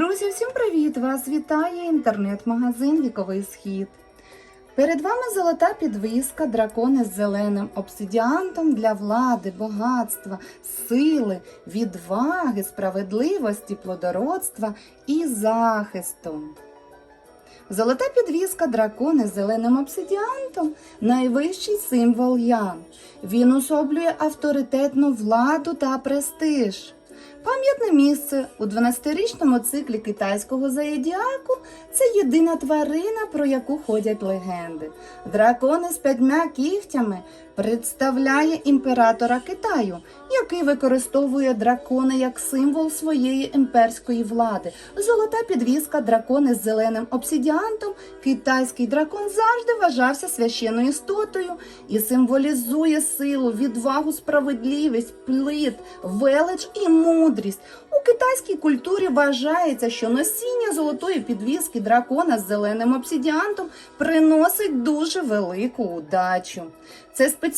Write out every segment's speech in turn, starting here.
Друзі, всім привіт! Вас вітає інтернет-магазин Віковий Схід. Перед вами золота підвіска, дракони з зеленим обсидіантом для влади, багатства, сили, відваги, справедливості, плодородства і захисту. Золота підвіска дракони з зеленим обсидіантом найвищий символ Ян. Він особлює авторитетну владу та престиж. Пам'ятне місце у 12-річному циклі китайського заєдіаку це єдина тварина, про яку ходять легенди. Дракони з п'ятьма кігтями представляє імператора Китаю, який використовує дракони як символ своєї імперської влади. Золота підвіска дракони з зеленим обсидіантом. Китайський дракон завжди вважався священною істотою і символізує силу, відвагу, справедливість, плит, велич і мудрість. У китайській культурі вважається, що носіння золотої підвіски дракона з зеленим обсидіантом приносить дуже велику удачу. Це спеціально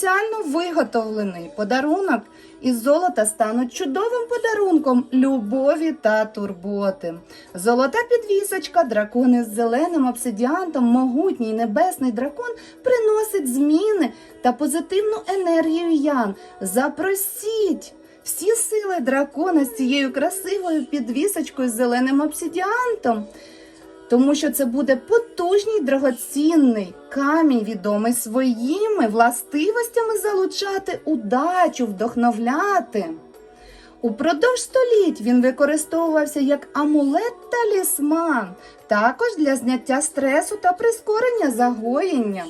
виготовлений подарунок із золота стануть чудовим подарунком любові та турботи. Золота підвісочка, дракони з зеленим обсидіантом, могутній небесний дракон приносить зміни та позитивну енергію Ян. Запросіть! Всі сили дракона з цією красивою підвісочкою з зеленим обсидіантом, тому що це буде потужний драгоцінний камінь, відомий своїми властивостями залучати удачу, вдохновляти. Упродовж століть він використовувався як амулет-талісман, також для зняття стресу та прискорення загоєння.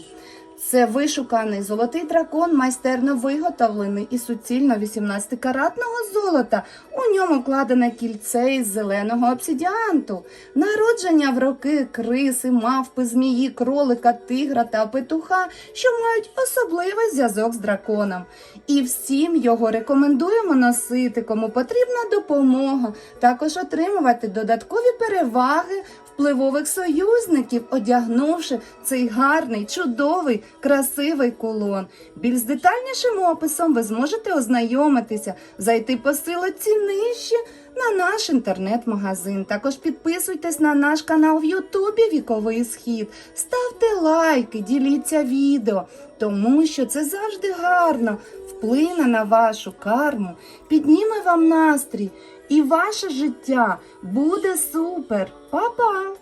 Це вишуканий золотий дракон, майстерно виготовлений із суцільно 18-каратного золота. У ньому кладене кільце із зеленого обсидіанту. Народження в роки криси, мавпи, змії, кролика, тигра та петуха, що мають особливий зв'язок з драконом. І всім його рекомендуємо носити, кому потрібна допомога, також отримувати додаткові переваги впливових союзників, одягнувши цей гарний, чудовий, красивий кулон. Більш детальнішим описом ви зможете ознайомитися, зайти по силоці нижче на наш інтернет-магазин. Також підписуйтесь на наш канал в Ютубі Віковий Схід, ставте лайки, діліться відео, тому що це завжди гарно вплине на вашу карму, підніме вам настрій, і ваше життя буде супер. Па-па!